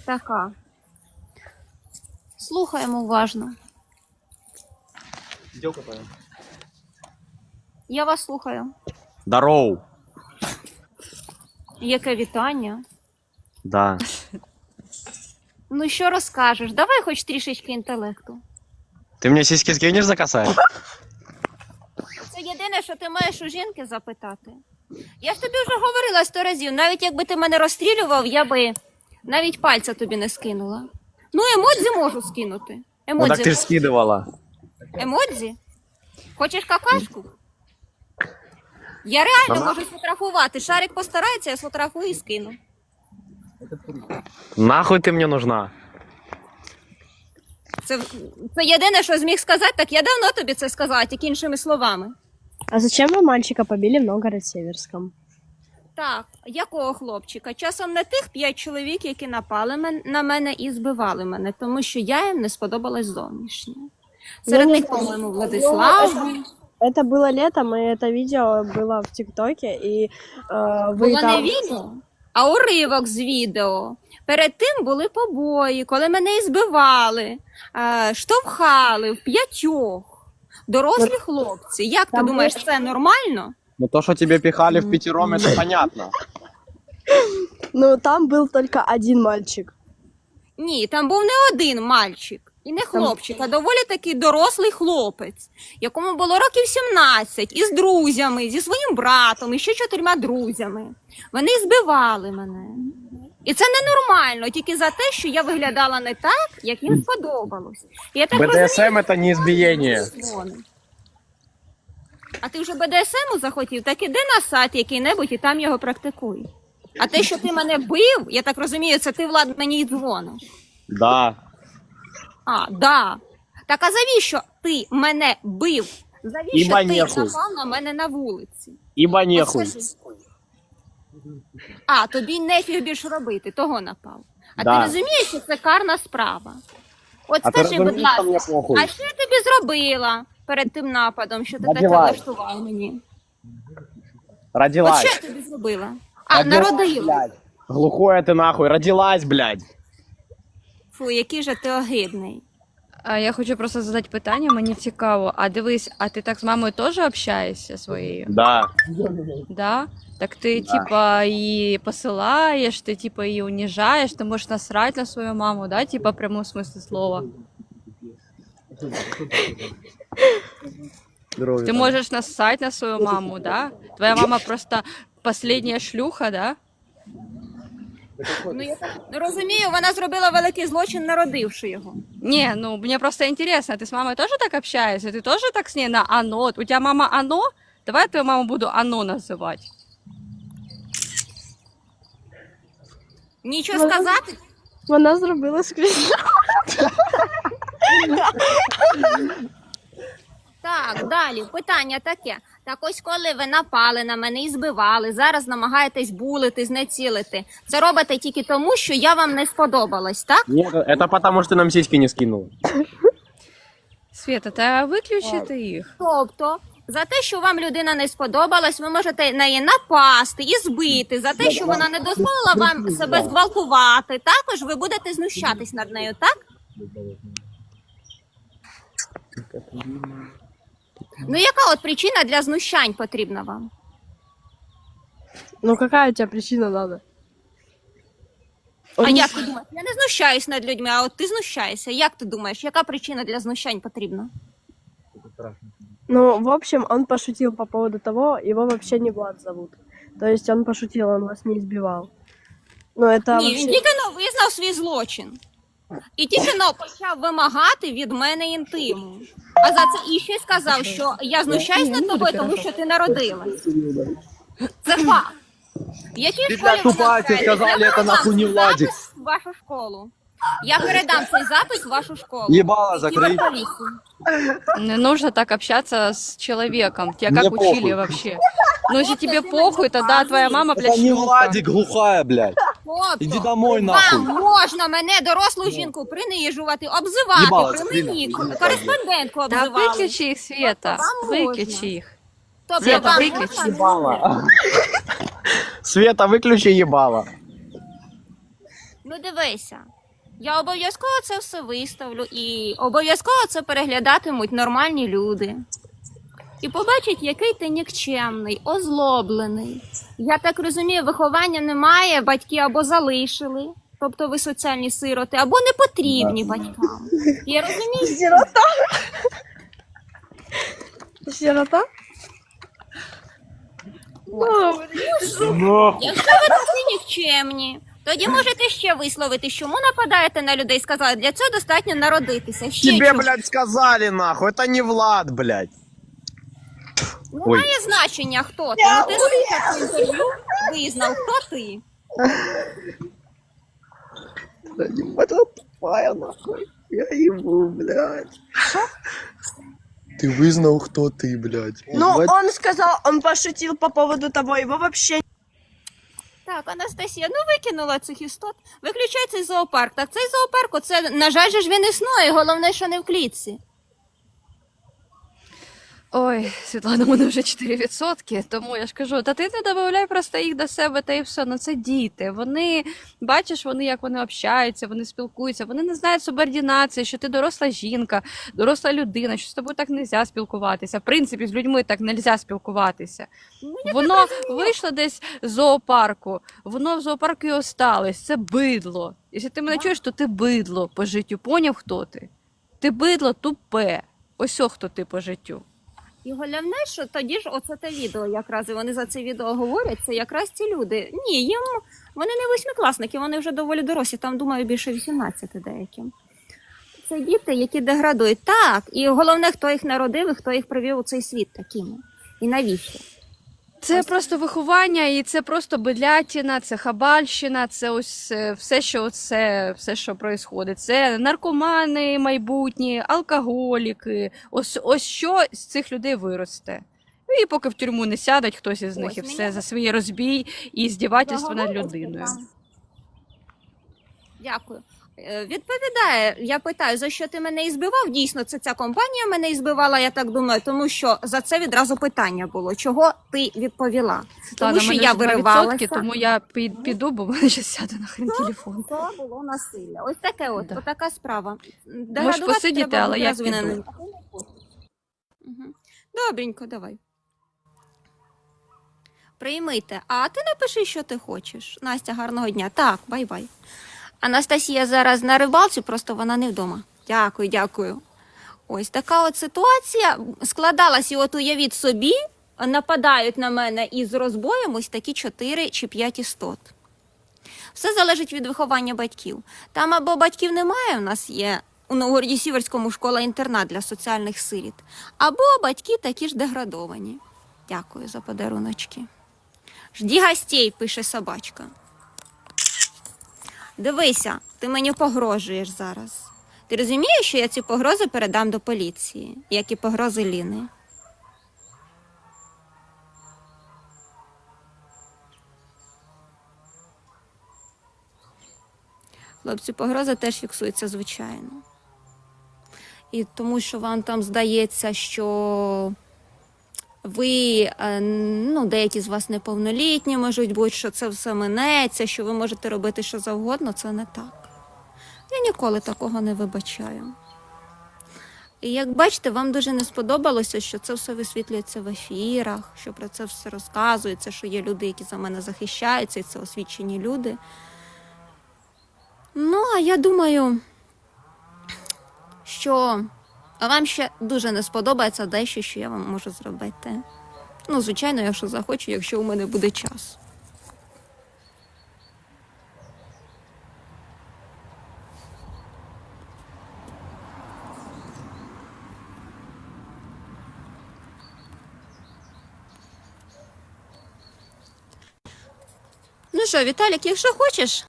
трошки. Слухаємо уважно. Я вас слухаю. Здоров. Яке вітання? Да. Ну що розкажеш? Давай хоч трішечки інтелекту. Ты мне сиськи скинешь за косарь? Це єдине, що ти маєш у жінки запитати. Я ж тобі вже говорила сто разів, навіть якби ти мене розстрілював, я би навіть пальця тобі не скинула. Ну, емодзі можу скинути. Ну так Емодзі. ты ж скидывала. Емодзі? Хочеш какашку? Я реально можу сфотографувати. Шарик постарається, я сфотографую і скину. Нахуй ты мне нужна? Це, це єдине, що зміг сказати, так я давно тобі це сказала, тільки іншими словами. А зачем вы мальчика побили в Новгород-Северском? Так, якого хлопчика? Часом не тих п'ять чоловік, які напали мен- на мене і збивали мене, тому що я їм не сподобалась зовнішньо. Серед Ну, них, по-моєму, Владислав. був. Это было летом, и это видео было в ТикТоке, и э, вы Було не там... відео, а уривок з відео. Перед тим були побої, коли мене і збивали, е, штовхали в п'ятьох. Дорослі хлопці. Як ти Там думаєш, це нормально? Ну то, что тебе пихали в пятером, это понятно. Ну, там был только один мальчик. Ні, там був не один мальчик і не хлопчик, а доволі такий дорослий хлопець, якому було років 17, із друзями, зі своїм братом, і ще чотирма друзями. Вони збивали мене. І це ненормально, тільки за те, що я виглядала не так, як їм сподобалось. І Я так БДСМ это не избиение. А ти вже БДСМу захотів, так іди на сайт який-небудь і там його практикуй. А те, що ти мене бив, я так розумію, це ти влад мені й дзвониш. Да. А, да. Так а завіщо ти мене бив? Завіщо Іба ти нехуй. напав на мене на вулиці? От нехуй. скажи. А, тобі нефіг більше робити, того напав. А Да. ти розумієш, що це карна справа? От А скажи, будь ласка, похуй? а що я тобі зробила перед тим нападом, що ти таке Надівай. влаштував мені? От Родилась. що я тобі зробила? А, Родилась, народила. блядь. Глухое ты нахуй. Родилась, блядь. Фу, який же ти огидний. А я хочу просто задати питання, мені цікаво. А дивись, а ти так з мамою теж общаєшся своєю? Да. Да? Так ти, типа, її посилаєш, ти типа її уніжаєш, ти можеш насрати на свою маму, да? Типа в прямому смислі слова. Ти можеш насрати на свою маму, да? Твоя мама просто последня шлюха, да? Ну я так не розумію, вона зробила великий злочин, народивши його. Не, ну мне просто интересно, ты с мамой тоже так общаешься? Ты тоже так с ней на оно? У тебя мама оно? Давай я твою маму буду оно называть. Нічого Вона- сказати? Вона зробила скрізь. Так, далі питання таке. Так ось коли ви напали на мене і збивали, зараз намагаєтесь булити, знецілити. Це робите тільки тому, що я вам не сподобалась, так? Нет, это потому, что ты нам сиськи не скинул. Света, та виключи ти їх. Тобто, за те, що вам людина не сподобалась, ви можете на неї напасти і збити. За те, що вона не дозволила вам себе зґвалтувати, також ви будете знущатись над нею, так? Ну, яка от причина для знущань потрібна вам? Ну, какая у тебя причина надо? А Он- як ти думаєш? Я не знущаюсь над людьми, а от ти знущаєшся. Як ти думаєш, яка причина для знущань потрібна? Ну, в общем, он пошутил по поводу того, его вообще не Влад зовут. То есть он пошутил, он вас не избивал. Ну, это Ні, він вообще... тільки но визнав свій злочин. І тільки но почав вимагати від мене інтиму. А за це і ще сказав, що я знущаюсь над тобою, тому що ти народилась. Це факт. Ти, школі ви тупа, навчаєтесь? сказали, Я це нахуй не запис в вашу школу. Я передам цей запис в вашу школу. Ебало закрий. Не нужно так общаться с человеком. Тебя Мне как учили похуй. вообще? Ну, если тебе похуй, тогда твоя мама, блядь, Это не шлюха. Владик глухая, блядь. Тобто, Іди домой, нахуй. Вам можна мене, дорослу жінку, принижувати, обзивати, Їбала, при закрий мені нахуй. кореспондентку Да обзивали. выключи их, Света. Вам можно. Выключи их. Тобто Света, вам виключи. можна Ебало. Света, выключи ебало. Ну Ну дивися. Я обов'язково це все виставлю і обов'язково це переглядатимуть нормальні люди. І побачать, який ти нікчемний, озлоблений. Я так розумію, виховання немає, батьки або залишили, тобто ви соціальні сироти, або не потрібні батькам. Я розумію, Сирота? Сирота? Ну, Якщо ви такі нікчемні, тоді можете ще висловити, чому нападаєте на людей. Сказали, для цього достатньо народитися. Ще Тебе, чому. блядь, сказали нахуй. Это не Влад, блядь. Ну, Ой. має значення, хто ти. Ну, ти слухав інтерв'ю, визнав, хто ти. Это тупая нахуй. Я ебу, блядь. Ты вызнал, кто ты, блядь. ну, он сказал, он пошутил по поводу того, его вообще Так, Анастасія, ну викинула цих істот. Виключай цей зоопарк. Так цей зоопарк, оце, на жаль, же ж він існує, головне, що не в клітці. Ой, Світлана, мене вже 4%, тому я ж кажу, та ти не додавай просто їх до себе, та і все. Ну це діти. Вони бачиш, вони як вони общаються, вони спілкуються, вони не знають субординації, що ти доросла жінка, доросла людина, що з тобою так не можна спілкуватися. В принципі, з людьми так не можна спілкуватися. Ну, Воно вийшло десь з зоопарку, воно в зоопарку і осталось. Це бидло. Якщо ти мене чуєш, то ти бидло по життю. Поняв, хто ти? Ти бидло тупе. Ось о, хто ти по життю. І головне, що тоді ж оце те відео, якраз і вони за це відео говорять, це якраз ці люди. Ні, їм вони не восьмикласники, вони вже доволі дорослі, там думаю більше 18 деяким. Це діти, які деградують. Так, і головне, хто їх народив і хто їх привів у цей світ такими. І навіщо? Це просто виховання, і це просто бидлятіна, це хабальщина, це ось е, все, що це, все, що відбувається. Це наркомани майбутні, алкоголіки. Ось ось що з цих людей виросте. І поки в тюрму не сядуть хтось із них, Ось і мені- все за свій розбій і здівательство над людиною. Дякую. Е, Відповідає, я питаю, за що ти мене і збивав? Дійсно, це ця компанія мене і збивала, я так думаю, тому що за це відразу питання було. Чого ти відповіла? Тому що я виривалася. тому я під- піду, бо мене ще сяде нахрен телефон. Це було насилля. Ось таке от, Да. отака справа. Можеш посидіти, але я на- піду. Мгм. Добренько, давай. Приймите. А ти напиши, що ти хочеш. Настя, гарного дня. Так, бай-бай. Анастасія зараз на рибалці, просто вона не вдома. Дякую, дякую. Ось така от ситуація складалась, і от уявіть собі, нападають на мене із розбоєм ось такі 4 чи 5 істот. Все залежить від виховання батьків. Там або батьків немає, у нас є у Новгороді Сіверському школа-інтернат для соціальних сиріт, або батьки такі ж деградовані. Дякую за подаруночки. Жді гостей, пише собачка. Дивися, ти мені погрожуєш зараз. Ти розумієш, що я ці погрози передам до поліції, як і погрози Ліни? Хлопці, погроза теж фіксується, звичайно. І тому, що вам там здається, що ви, е, ну, деякі з вас неповнолітні можуть бути, що це все минеться, що ви можете робити що завгодно, це не так. Я ніколи такого не вибачаю. І як бачите, вам дуже не сподобалося, що це все висвітлюється в ефірах, що про це все розказується, що є люди, які за мене захищаються, і це освічені люди. Ну, а я думаю, що вам ще дуже не сподобається дещо, що я вам можу зробити. Ну, звичайно, якщо захочу, якщо у мене буде час. Ну що, Віталік, якщо хочеш,